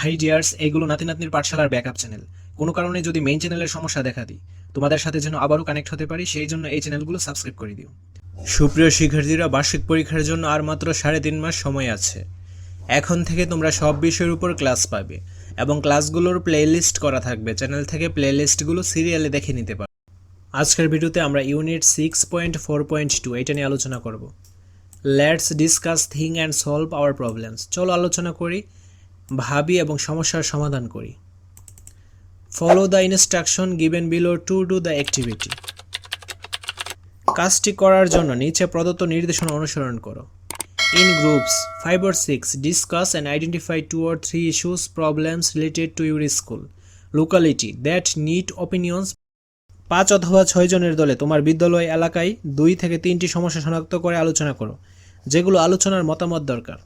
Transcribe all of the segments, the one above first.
High dears এগুলো নাতি নাতনির পাঠশালার ব্যাকআপ চ্যানেল কোনো কারণে যদি মেইন চ্যানেলের সমস্যা দেখা দিই, তোমাদের সাথে যেন আবারও কানেক্ট হতে পারি, সেই জন্য এই চ্যানেলগুলো সাবস্ক্রাইব করে দিও। সুপ্রিয় শিক্ষার্থীরা, বার্ষিক পরীক্ষার জন্য আর মাত্র সাড়ে তিন মাস সময় আছে। এখন থেকে তোমরা সব বিষয়ের উপর ক্লাস পাবে এবং ক্লাসগুলোর প্লেলিস্ট করা থাকবে। চ্যানেল থেকে প্লেলিস্টগুলো সিরিয়ালে দেখে নিতে পারো। আজকের ভিডিওতে আমরা unit six point four point two এটা নিয়ে আলোচনা করব। Let's discuss thing and solve our problems চলো আলোচনা করি। ভাবি এবং সমস্যার সমাধান করি। Follow the instruction given below to do the activity কাজটি করার জন্য নিচে প্রদত্ত নির্দেশনা অনুসরণ করো। In groups five or six discuss and identify two or three issues problems related to your school locality that need opinions পাঁচ অথবা ছয় জনের দলে তোমার বিদ্যালয় এলাকায় দুই থেকে তিনটি সমস্যা শনাক্ত করে আলোচনা করো, যেগুলো আলোচনার মতামত দরকার।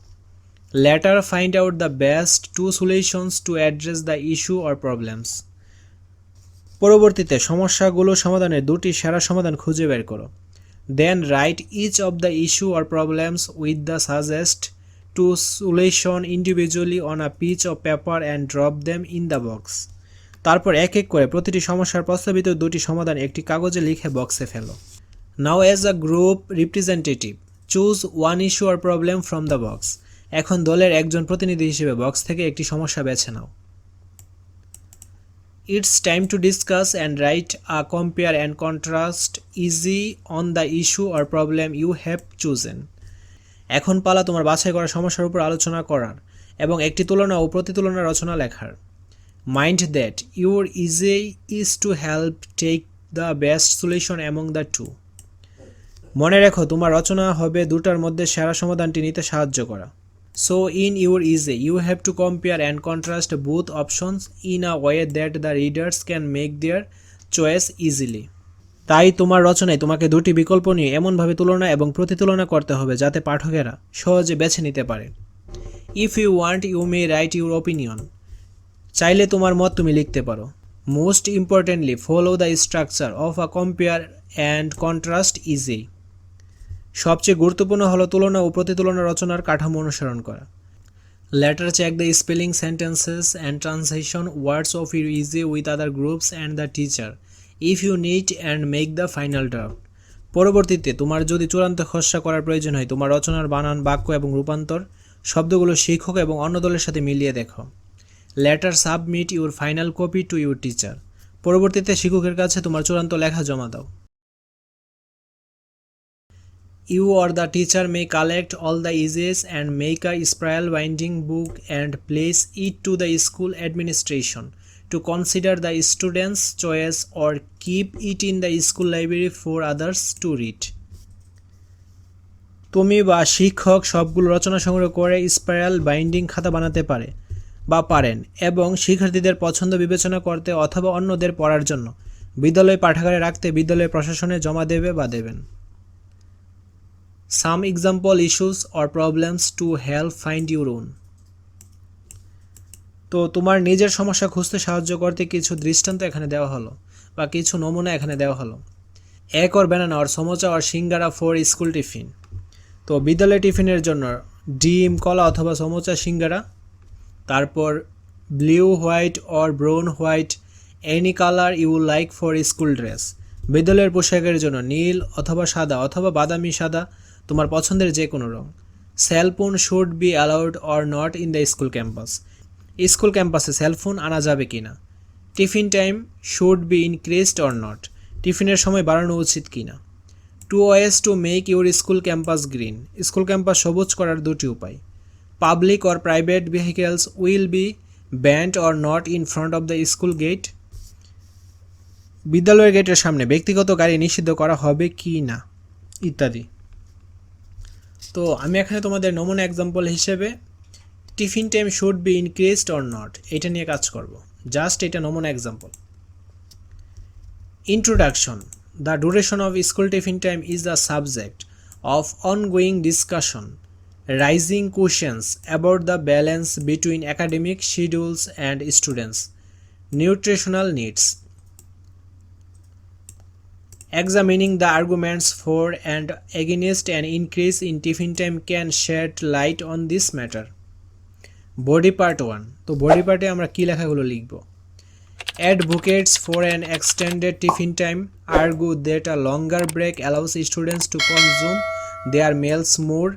Later find out the best two solutions to address the issue or problems পরবর্তীতে, সমস্যাগুলো সমাধানের দুটি সেরা সমাধান খুঁজে বের করো। Then write each of the issue or problems with the suggest two solution individually on a piece of paper and drop them in the box তারপর এক এক করে প্রতিটি সমস্যার প্রস্তাবিত দুটি সমাধান একটি কাগজে লিখে বক্সে ফেলো। Now as a group representative choose one issue or problem from the box এখন দলের একজন প্রতিনিধি হিসেবে বক্স থেকে একটি সমস্যা বেছে নাও। It's time to discuss and write a compare and contrast essay on the issue or problem you have chosen এখন পালা তোমার বাছাই করা সমস্যার উপর আলোচনা করার এবং একটি তুলনা ও প্রতিতুলনা রচনা লেখার। Mind that your essay is to help take the best solution among the two মনে রেখো, তোমার রচনা হবে দুটার মধ্যে সেরা সমাধানটি নিতে সাহায্য করা। So in your essay you have to compare and contrast both options in a way that the readers can make their choice easily তাই তোমার রচনায় তোমাকে দুটি বিকল্প নিয়ে এমনভাবে তুলনা এবং প্রতিতুলনা করতে হবে যাতে পাঠকেরা সহজে বেছে নিতে পারে। If you want you may write your opinion চাইলে তোমার মত তুমি লিখতে পারো। Most importantly follow the structure of a compare and contrast essay সবচেয়ে গুরুত্বপূর্ণ হলো তুলনা ও প্রতিতুলনা রচনার কাঠামো অনুসরণ করা। Later check the spelling sentences and translation words of your essay with other groups and the teacher if you need and make the final draft পরবর্তীতে তোমার যদি চূড়ান্ত খসড়া করার প্রয়োজন হয়, তোমার রচনার বানান, বাক্য এবং রূপান্তর শব্দগুলো শিক্ষক এবং অন্য দলের সাথে মিলিয়ে দেখো। Later submit your final copy to your teacher পরবর্তীতে শিক্ষকের কাছে তোমার চূড়ান্ত লেখা জমা দাও। You or the teacher may collect all the essays and make a spiral binding book and place it to the school administration to consider the students choice or keep it in the school library for others to read তুমি বা শিক্ষক সবগুলো রচনা সংগ্রহ করে স্প্রায়াল binding খাতা বানাতে পারে বা পারেন এবং শিক্ষার্থীদের পছন্দ বিবেচনা করতে অথবা অন্যদের পড়ার জন্য। বিদ্যালয় পাঠাগারে রাখতে বিদ্যালয় প্রশাসনে জমা দেবে বা দেবেন। Some example issues or problems to help find your own তো তোমার নিজের সমস্যা খুঁজতে সাহায্য করতে কিছু দৃষ্টান্ত এখানে দেওয়া হলো বা কিছু নমুনা এখানে দেওয়া হলো। Egg or banana or samosa or singara for school tiffin তো বিদ্যালয় টিফিনের জন্য ডিম, কলা অথবা সমোচা সিঙ্গারা তারপর blue white or brown white any colour you like for school dress বিদ্যালয়ের পোশাকের জন্য নীল অথবা সাদা অথবা বাদামি সাদা। তোমার পছন্দের যে কোনো রং। Cellphone should be allowed or not in the school campus school ক্যাম্পাসে সেলফোন আনা যাবে কি না tiffin time should be increased or not টিফিনের সময় বাড়ানো উচিত কি না two ways to make your school campus green school campus সবুজ করার দুটি উপায়। Public or private vehicles will be banned or not in front of the school gate বিদ্যালয়ের গেটের সামনে ব্যক্তিগত গাড়ি নিষিদ্ধ করা হবে কি না ইত্যাদি। তো আমি এখানে তোমাদের নমুনা এক্সাম্পল হিসেবে tiffin time should be increased or not এটা নিয়ে কাজ করব। জাস্ট এটা নমুনা example introduction the duration of school tiffin time is the subject of ongoing discussion rising questions about the balance between academic schedules and students nutritional needs Examining the arguments for and against an increase in tiffin time can shed light on this matter. Body part one তো body পার্টে আমরা কী লেখাগুলো লিখব advocates for an extended tiffin time argue that a longer break allows students to consume their meals more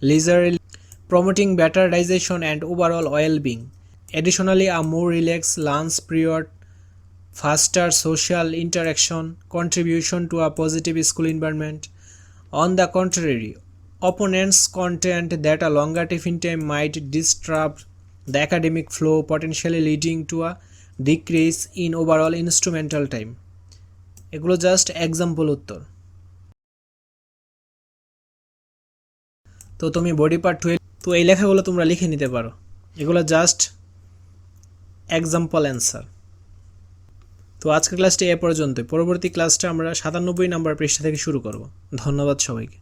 leisurely, promoting better digestion and overall well-being. Additionally, a more relaxed lunch period, faster social interaction, contribution to a positive school environment. On the contrary, opponents contend that a longer tiffin time might disrupt the academic flow, potentially leading to a decrease in overall instrumental time. এগুলো just example উত্তর তো তুমি body part twelve তো এই লেখাগুলো তোমরা লিখে নিতে পারো এগুলো জাস্ট এক্সাম্পল অ্যান্সার তো আজকের ক্লাসটি এ পর্যন্ত পরবর্তী ক্লাসটা আমরা সাতানব্বই নাম্বার পৃষ্ঠা থেকে শুরু করব। ধন্যবাদ সবাইকে।